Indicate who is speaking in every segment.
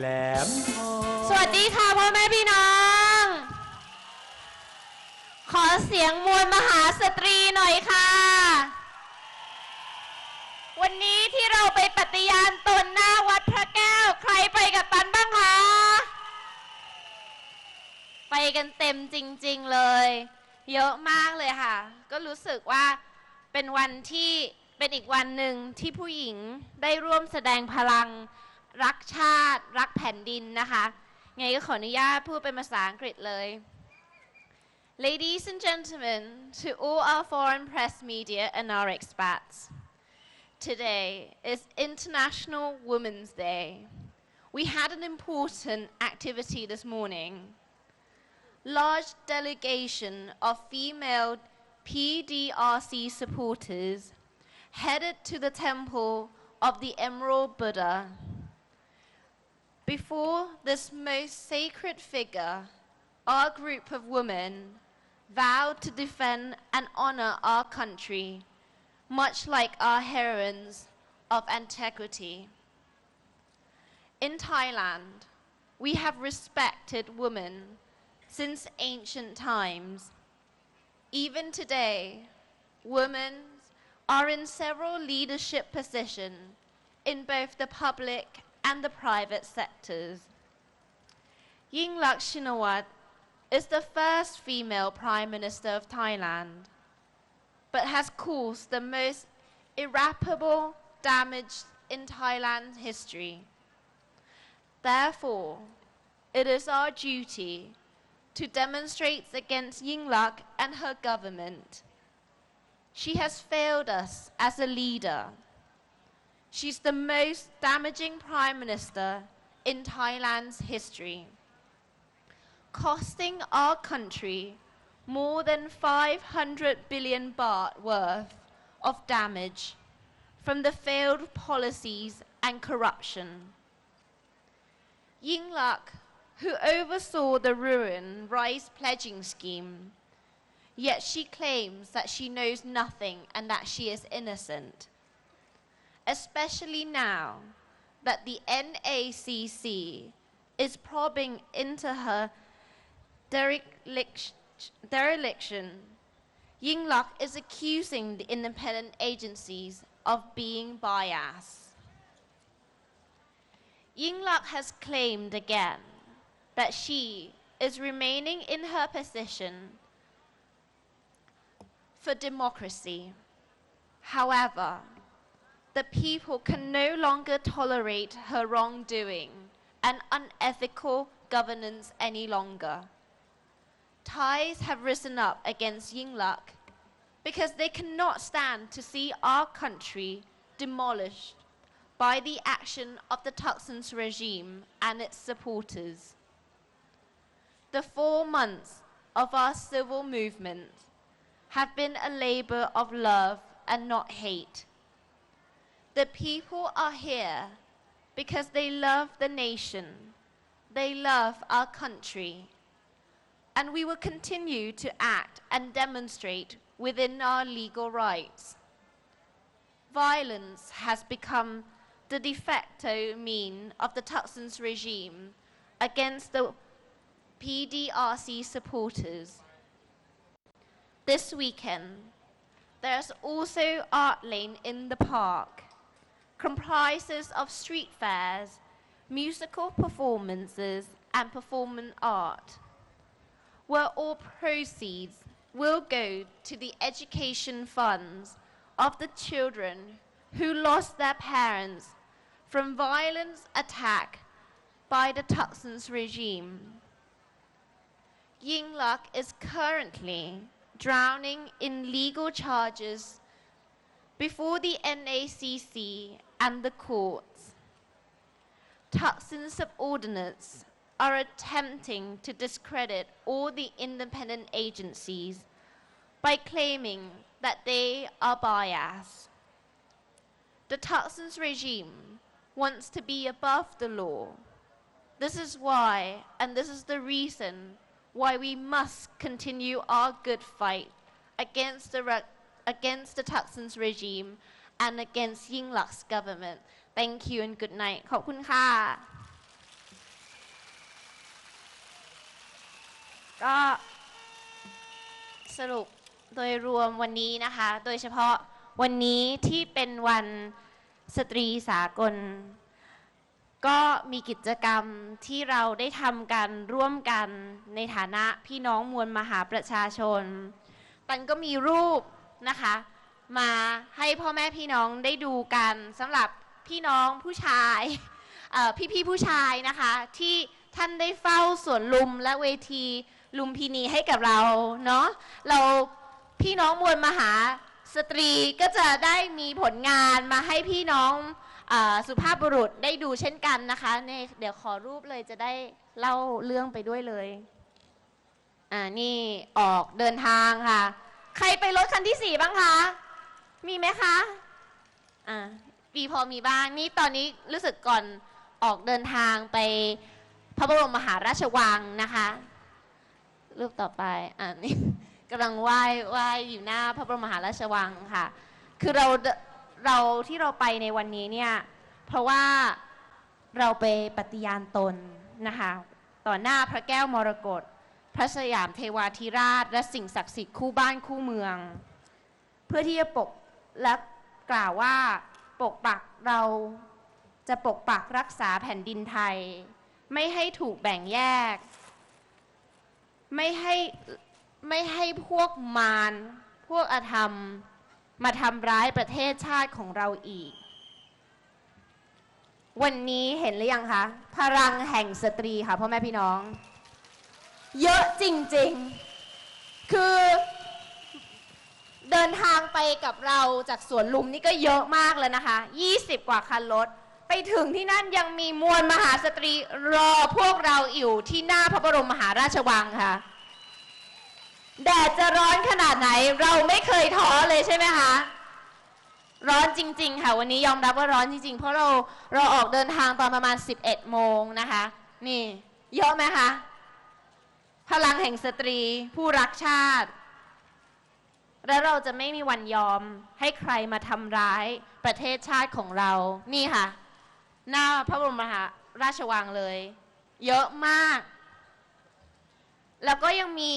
Speaker 1: แหลมทอง
Speaker 2: สวัสดีค่ะพ่อแม่พี่น้อง ขอเสียงมวลมหาสตรีหน่อยค่ะ วันนี้ที่เราไปปฏิญาณตนหน้าวัดพระแก้ว ใครไปกับตันบ้างคะ ไปกันเต็มจริงๆเลย เยอะมากเลยค่ะ ก็รู้สึกว่าเป็นวันที่เป็นอีกวันหนึ่งที่ผู้หญิงได้ร่วมแสดงพลัง รักชาติ รักแผ่นดินนะคะ ไงก็ขออนุญาตพูดเป็นภาษาอังกฤษเลย Ladies and gentlemen, to all our foreign press media and our expats, today is International Women's Day. We had an important activity this morning. Large delegation of female PDRC supporters headed to the temple of the Emerald Buddha. before this most sacred figure, our group of women vowed to defend and honor our country, much like our heroines of antiquity. In Thailand, we have respected women since ancient times. Even today, women are in several leadership positions in both the public and the private sectors. Yingluck Shinawat is the first female Prime Minister of Thailand, but has caused the most irreparable damage in Thailand's history. Therefore, it is our duty to demonstrate against Yingluck and her government. She has failed us as a leader. She's the most damaging prime minister in Thailand's history, costing our country more than 500 billion baht worth of damage from the failed policies and corruption. Yingluck, who oversaw the ruin rice pledging scheme, yet she claims that she knows nothing and that she is innocent especially now that the NACC is probing into her derelict- dereliction. Yingluck is accusing the independent agencies of being biased. Yingluck has claimed again that she is remaining in her position for democracy. However, the people can no longer tolerate her wrongdoing and unethical governance any longer. Thais have risen up against Yingluck because they cannot stand to see our country demolished by the action of the Thaksin's regime and its supporters. The four months of our civil movement have been a labor of love and not hate. The people are here because they love the nation, they love our country, and we will continue to act and demonstrate within our legal rights. Violence has become the de facto mean of the Thaksin's regime against the PDRC supporters. This weekend, there's also Art Lane in the park comprises of street fairs, musical performances, and performance art, where all proceeds will go to the education funds of the children who lost their parents from violence attack by the Thaksin's regime. Yingluck is currently drowning in legal charges before the NACC and the courts. Thaksin subordinates are attempting to discredit all the independent agencies by claiming that they are biased. The Thaksin's regime wants to be above the law. This is why, and this is the reason why we must continue our good fight against the, against the Thaksin's regime and against Yingluck's government Thank you and good night ขอบคุณค่ะ ก็สรุปโดยรวมวันนี้นะคะ โดยเฉพาะวันนี้ที่เป็นวันสตรีสากล ก็มีกิจกรรมที่เราได้ทำกันร่วมกันในฐานะพี่น้องมวลมหาประชาชน ตันก็มีรูปนะคะ มาให้พ่อแม่พี่น้องได้ดูกันสำหรับพี่น้องผู้ชายเอ่พี่ๆผู้ชายนะคะ ที่ท่านได้เฝ้าสวนลุมและเวทีลุมพินีให้กับเราเนาะเราพี่น้องมวลมหาสตรีก็จะได้มีผลงานมาให้พี่น้องอสุภาพบุรุษได้ดูเช่นกันนะคะเนี่ยเดี๋ยวขอรูปเลยจะได้เล่าเรื่องไปด้วยเลยอ่านี่ออกเดินทางค่ะ ใครไปรถคันที่สี่บ้างคะ มีไหมคะ อ่าปีพอมีบ้าง นี่ตอนนี้รู้สึกก่อนออกเดินทางไปพระบรมมหาราชวังนะคะ รูปต่อไป อ่านี่กำลังไหว้ไหว้อยู่หน้าพระบรมมหาราชวังค่ะ คือเราเราที่เราไปในวันนี้เนี่ย เพราะว่าเราไปปฏิญาณตนนะคะ ต่อหน้าพระแก้วมรกตพระสยามเทวาธิราช และสิ่งศักดิ์สิทธิ์คู่บ้านคู่เมือง เพื่อที่จะปก และกล่าวว่าปกปักเราจะปกปักรักษาแผ่นดินไทย ไม่ให้ถูกแบ่งแยก ไม่ให้ไม่ให้พวกมารพวกอธรรมมาทำร้ายประเทศชาติของเราอีก วันนี้เห็นหรือยังคะ พลังแห่งสตรีค่ะพ่อแม่พี่น้อง เยอะจริง ๆ คือเดินทาง ไปกับเราจากสวนลุมนี่ก็เยอะมากเลยนะคะ 20 กว่าคันรถ ไปถึงที่นั่นยังมีมวลมหาสตรีรอพวกเราอยู่ที่หน้าพระบรมมหาราชวังค่ะ แดดจะร้อนขนาดไหนเราไม่เคยท้อเลยใช่ไหมคะ ร้อนจริง ๆ ค่ะ วันนี้ยอมรับว่าร้อนจริง ๆ เพราะเราเราออกเดินทางตอนประมาณ 11 โมงนะคะ นี่ เยอะไหมคะ พลังแห่งสตรีผู้รักชาติ และเราจะไม่มีวันยอมให้ใครมาทำร้ายประเทศชาติของเรา นี่ค่ะ หน้าพระบรมมหาราชวังเลย เยอะมาก แล้วก็ยังมี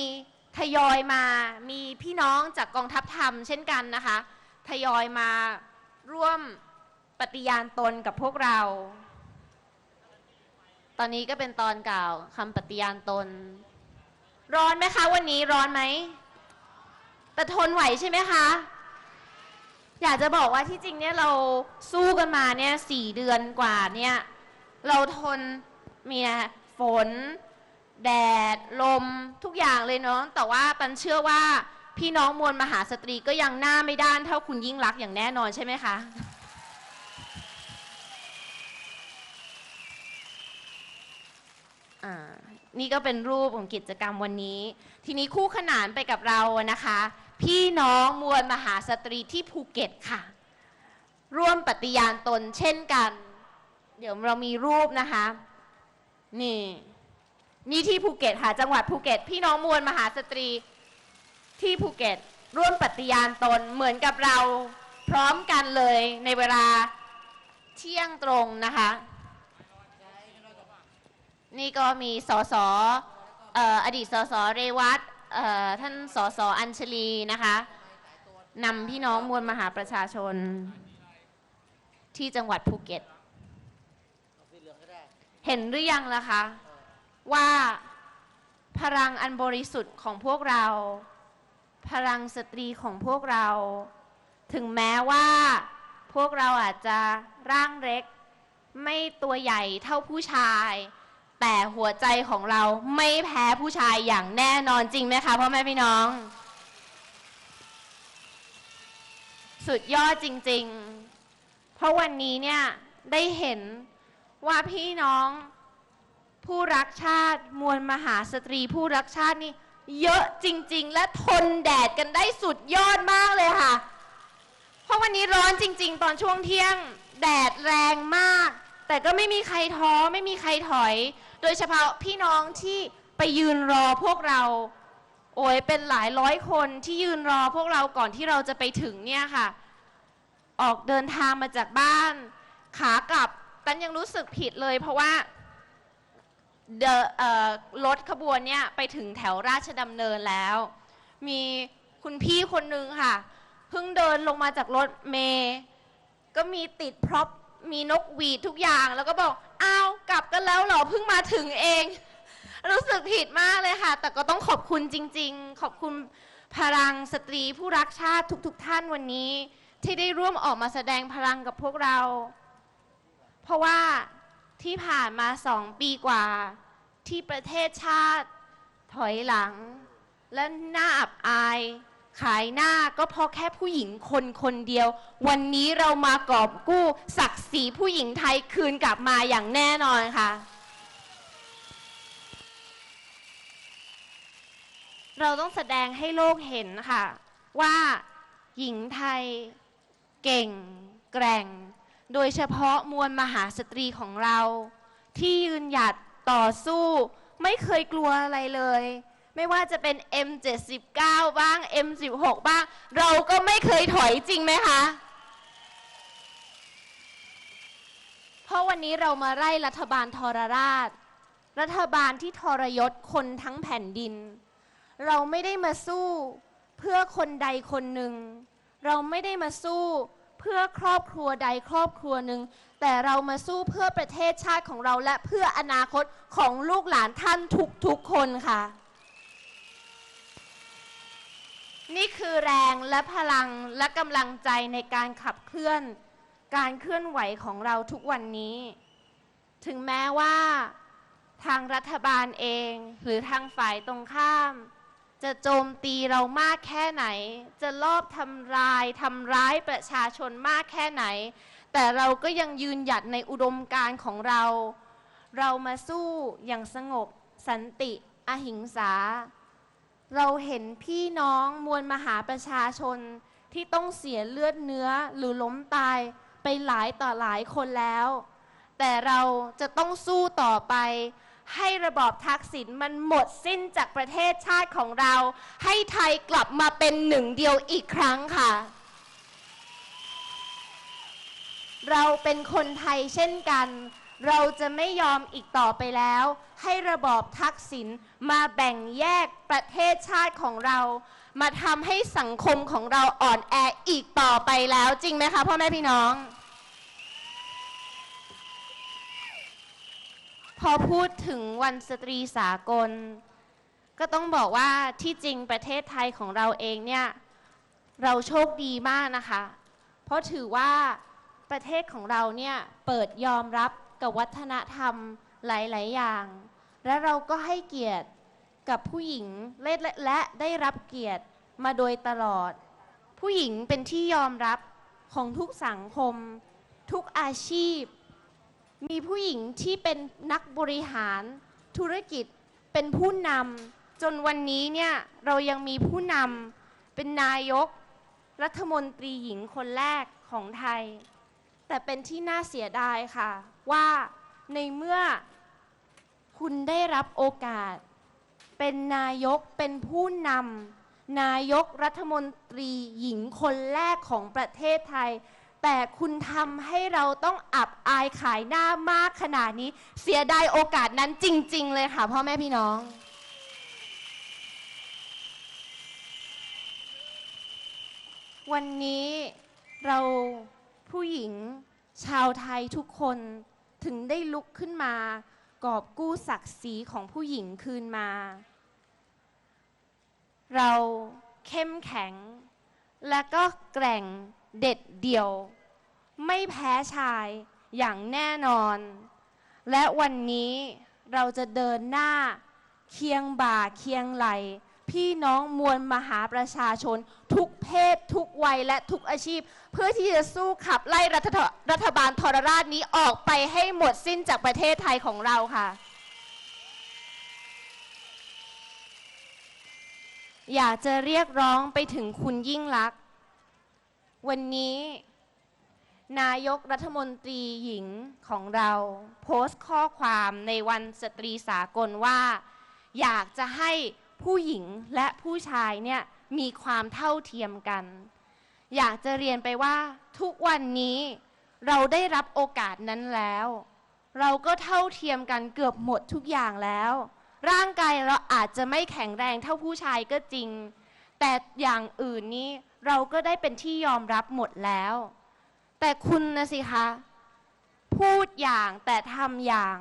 Speaker 2: ทยอยมา มีพี่น้องจากกองทัพธรรม เช่นกันนะคะ ทยอยมาร่วมปฏิญาณตนกับพวกเรา ตอนนี้ก็เป็นตอนกล่าวคำปฏิญาณตน ร้อนไหมคะวันนี้ร้อนไหม แต่ทนไหวใช่ไหมคะ อยากจะบอกว่าที่จริงเนี่ยเราสู้กันมาเนี่ยสี่เดือนกว่าเนี่ยเราทนมีฝน แดด ลมทุกอย่างเลยเนาะแต่ว่าปันเชื่อว่าพี่น้องมวลมหาสตรีก็ยังหน้าไม่ด้านเท่าคุณยิ่งรักอย่างแน่นอนใช่ไหมคะอ่านี่ก็เป็นรูปของกิจกรรมวันนี้ ทีนี้คู่ขนานไปกับเรานะคะ พี่น้องมวลมหาสตรีที่ภูเก็ตค่ะ ร่วมปฏิญาณตนเช่นกัน เดี๋ยวเรามีรูปนะคะ นี่ นี่ที่ภูเก็ตค่ะ จังหวัดภูเก็ต พี่น้องมวลมหาสตรีที่ภูเก็ต ร่วมปฏิญาณตนเหมือนกับเราพร้อมกันเลยในเวลาเที่ยงตรงนะคะ นี่ก็มีสสอออดีตสสเรวัต ท่านสสอัญชลีนะคะนำพี่น้องมวลมหาประชาชน ที่จังหวัดภูเก็ต เห็นหรือยังล่ะคะว่าพลังอันบริสุทธิ์ของพวกเรา พลังสตรีของพวกเรา ถึงแม้ว่าพวกเราอาจจะร่างเล็ก ไม่ตัวใหญ่เท่าผู้ชาย แต่หัวใจของเราไม่แพ้ผู้ชายอย่างแน่นอนจริงไหมคะพ่อแม่พี่น้อง สุดยอดจริง ๆ เพราะวันนี้เนี่ยได้เห็นว่าพี่น้องผู้รักชาติมวลมหาสตรีผู้รักชาตินี่ เยอะจริง ๆ และทนแดดกันได้สุดยอดมากเลยค่ะ เพราะวันนี้ร้อนจริง ๆ ตอนช่วงเที่ยง แดดแรงมาก แต่ก็ไม่มีใครท้อไม่มีใครถอย โดยเฉพาะพี่น้องที่ไปยืนรอพวกเรา โอ้ยเป็นหลายร้อยคนที่ยืนรอพวกเราก่อนที่เราจะไปถึงเนี่ยค่ะ ออกเดินทางมาจากบ้าน ขากลับตันยังรู้สึกผิดเลย เพราะว่าเดอรถขบวนเนี่ยไปถึงแถวราชดำเนินแล้ว มีคุณพี่คนนึงค่ะ เพิ่งเดินลงมาจากรถเมย์ก็มีติดพร็อพ มีนกหวีดทุกอย่างแล้วก็บอกอ้าวกลับกันแล้วเหรอเพิ่งมาถึงเอง รู้สึกผิดมากเลยค่ะ แต่ก็ต้องขอบคุณจริง ๆ ขอบคุณพลังสตรีผู้รักชาติทุก ๆ ท่านวันนี้ ที่ได้ร่วมออกมาแสดงพลังกับพวกเรา เพราะว่าที่ผ่านมาสองปีกว่า ที่ประเทศชาติ ถอยหลัง และน้าอับอาย ขายหน้าก็เพราะแค่ผู้หญิงคนคนเดียว วันนี้เรามากอบกู้ศักดิ์ศรีผู้หญิงไทยคืนกลับมาอย่างแน่นอนค่ะ เราต้องแสดงให้โลกเห็นค่ะ ว่าหญิงไทยเก่ง แกร่ง โดยเฉพาะมวลมหาสตรีของเรา ที่ยืนหยัดต่อสู้ ไม่เคยกลัวอะไรเลย ไม่ว่าจะเป็น M79 บ้าง M16 บ้าง เราก็ไม่เคยถอยจริงไหมคะ เพราะวันนี้เรามาไล่รัฐบาลทรราช รัฐบาลที่ทรยศคนทั้งแผ่นดิน เราไม่ได้มาสู้เพื่อคนใดคนหนึ่ง เราไม่ได้มาสู้เพื่อครอบครัวใดครอบครัวหนึ่ง แต่เรามาสู้เพื่อประเทศชาติของเราและเพื่ออนาคตของลูกหลานท่านทุกๆคนค่ะ นี่คือแรงและพลังและกำลังใจในการขับเคลื่อน การเคลื่อนไหวของเราทุกวันนี้ ถึงแม้ว่าทางรัฐบาลเองหรือทางฝ่ายตรงข้าม จะโจมตีเรามากแค่ไหน จะลอบทำลายทำร้ายประชาชนมากแค่ไหน แต่เราก็ยังยืนหยัดในอุดมการณ์ของเรา เรามาสู้อย่างสงบ สันติ อหิงสา เราเห็นพี่น้องมวลมหาประชาชนที่ต้องเสียเลือดเนื้อหรือล้มตายไปหลายต่อหลายคนแล้ว แต่เราจะต้องสู้ต่อไป ให้ระบอบทักษิณมันหมดสิ้นจากประเทศชาติของเรา ให้ไทยกลับมาเป็นหนึ่งเดียวอีกครั้งค่ะ เราเป็นคนไทยเช่นกัน เราจะไม่ยอมอีกต่อไปแล้ว ให้ระบอบทักษิณมาแบ่งแยกประเทศชาติของเรา มาทำให้สังคมของเราอ่อนแออีกต่อไปแล้วจริงไหมคะพ่อแม่พี่น้อง พอพูดถึงวันสตรีสากล ก็ต้องบอกว่าที่จริงประเทศไทยของเราเองเนี่ย เราโชคดีมากนะคะ เพราะถือว่าประเทศของเราเนี่ยเปิดยอมรับกับวัฒนธรรมหลาย ๆ อย่าง และเราก็ให้เกียรติกับผู้หญิงและและได้รับเกียรติมาโดยตลอด ผู้หญิงเป็นที่ยอมรับของทุกสังคม ทุกอาชีพ มีผู้หญิงที่เป็นนักบริหาร ธุรกิจเป็นผู้นำจนวันนี้เนี่ยเรายังมีผู้นำเป็นนายก รัฐมนตรีหญิงคนแรกของไทย แต่เป็นที่น่าเสียดายค่ะว่าในเมื่อ คุณได้รับโอกาส เป็นนายกเป็นผู้นำนายกรัฐมนตรีหญิงคนแรกของประเทศไทย แต่คุณทำให้เราต้องอับอายขายหน้ามากขนาดนี้ เสียดายโอกาสนั้นจริง ๆ เลยค่ะพ่อแม่พี่น้องวันนี้เราผู้หญิงชาวไทยทุกคนถึงได้ลุกขึ้นมา กอบกู้ศักดิ์ศรีของผู้หญิงคืนมา เราเข้มแข็ง และก็แกร่งเด็ดเดี่ยว ไม่แพ้ชายอย่างแน่นอน และวันนี้เราจะเดินหน้าเคียงบ่าเคียงไหล พี่น้องมวลมหาประชาชน ทุกเพศ ทุกวัยและทุกอาชีพ เพื่อที่จะสู้ขับไล่รัฐ รัฐบาลทรราชนี้ออกไปให้หมดสิ้นจากประเทศไทยของเราค่ะ อยากจะเรียกร้องไปถึงคุณยิ่งลักษณ์วันนี้นายกรัฐมนตรีหญิงของเรา โพสต์ข้อความในวันสตรีสากลว่า อยากจะให้ผู้หญิงและผู้ชายเนี่ยมีความเท่าเทียมกัน อยากจะเรียนไปว่าทุกวันนี้ เราได้รับโอกาสนั้นแล้ว เราก็เท่าเทียมกันเกือบหมดทุกอย่างแล้ว ร่างกายเราอาจจะไม่แข็งแรงเท่าผู้ชายก็จริง แต่อย่างอื่นนี้เราก็ได้เป็นที่ยอมรับหมดแล้ว แต่คุณนะสิคะ พูดอย่างแต่ทำอย่าง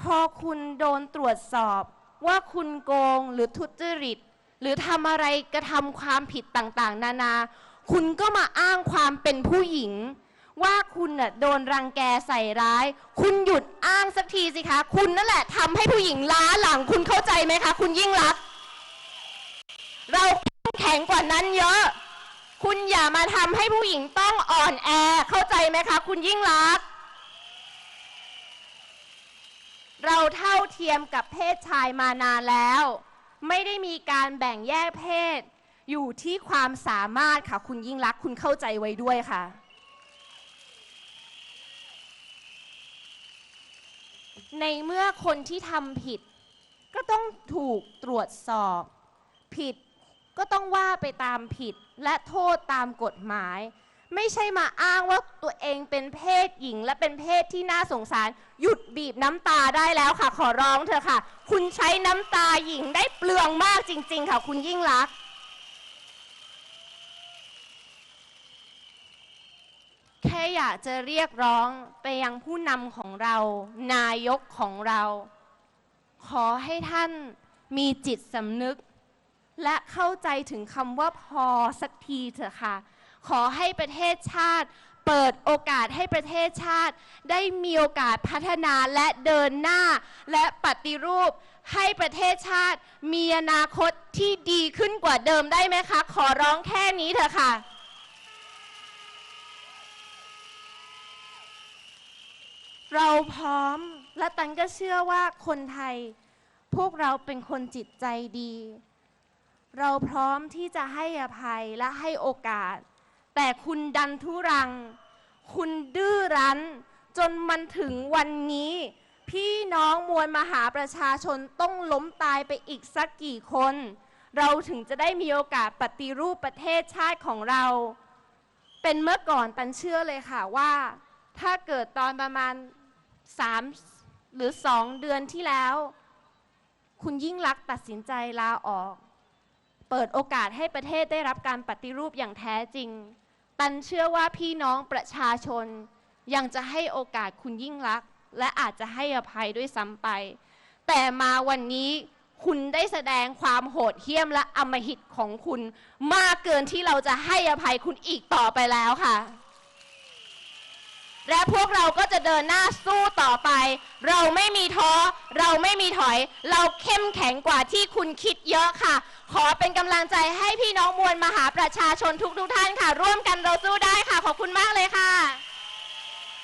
Speaker 2: พอคุณโดนตรวจสอบว่าคุณโกงหรือทุจริต หรือทำอะไรกระทำความผิดต่างๆ นานา คุณก็มาอ้างความเป็นผู้หญิง ว่าคุณน่ะโดนรังแกใส่ร้าย คุณหยุดอ้างสักทีสิคะ คุณนั่นแหละทำให้ผู้หญิงล้าหลังคุณเข้าใจไหมคะ คุณยิ่งรัก เราแข็งกว่านั้นเยอะ คุณอย่ามาทำให้ผู้หญิงต้องอ่อนแอเข้าใจไหมคะ คุณยิ่งรัก เราเท่าเทียมกับเพศชายมานานแล้ว ไม่ได้มีการแบ่งแยกเพศ อยู่ที่ความสามารถค่ะ คุณยิ่งรัก คุณเข้าใจไว้ด้วยค่ะ ในเมื่อคนที่ทำผิด ก็ต้องถูกตรวจสอบ ผิดก็ต้องว่าไปตามผิดและโทษตามกฎหมาย ไม่ใช่มาอ้างว่าตัวเองเป็นเพศหญิง และเป็นเพศที่น่าสงสาร หยุดบีบน้ำตาได้แล้วค่ะ ขอร้องเธอค่ะ คุณใช้น้ำตาหญิงได้เปลืองมากจริง ๆ ค่ะ คุณยิ่งรักษ แค่อยากจะเรียกร้องไปยังผู้นำของเรา นายกของเรา ขอให้ท่านมีจิตสำนึก และเข้าใจถึงคำว่าพอสักทีเถอะค่ะ ขอให้ประเทศชาติ เปิดโอกาสให้ประเทศชาติ ได้มีโอกาสพัฒนาและเดินหน้า และปฏิรูปให้ประเทศชาติมีอนาคตที่ดีขึ้นกว่าเดิมได้ไหมคะ ขอร้องแค่นี้เถอะค่ะ เราพร้อมและตันก็เชื่อว่าคนไทย พวกเราเป็นคนจิตใจดี เราพร้อมที่จะให้อภัยและให้โอกาส แต่คุณดันทุรัง คุณดื้อรั้น จนมันถึงวันนี้ พี่น้องมวลมหาประชาชนต้องล้มตายไปอีกสักกี่คน เราถึงจะได้มีโอกาสปฏิรูปประเทศชาติของเรา เป็นเมื่อก่อนตันเชื่อเลยค่ะว่า ถ้าเกิดตอนประมาณ 3 หรือ 2 เดือนที่แล้ว คุณยิ่งรักษ์ตัดสินใจลาออก เปิดโอกาสให้ประเทศได้รับการปฏิรูปอย่างแท้จริง ตันเชื่อว่าพี่น้องประชาชน ยังจะให้โอกาสคุณยิ่งรักษ์และอาจจะให้อภัยด้วยซ้ำไป แต่มาวันนี้คุณได้แสดงความโหดเหี้ยมและอำมหิตของคุณ มากเกินที่เราจะให้อภัยคุณอีกต่อไปแล้วค่ะ และพวกเราก็จะเดินหน้าสู้ต่อไป เราไม่มีท้อ เราไม่มีถอย เราเข้มแข็งกว่าที่คุณคิดเยอะค่ะ ขอเป็นกำลังใจให้พี่น้องมวลมหาประชาชนทุกทุกท่านค่ะ ร่วมกันเราสู้ได้ค่ะ ขอบคุณมากเลยค่ะ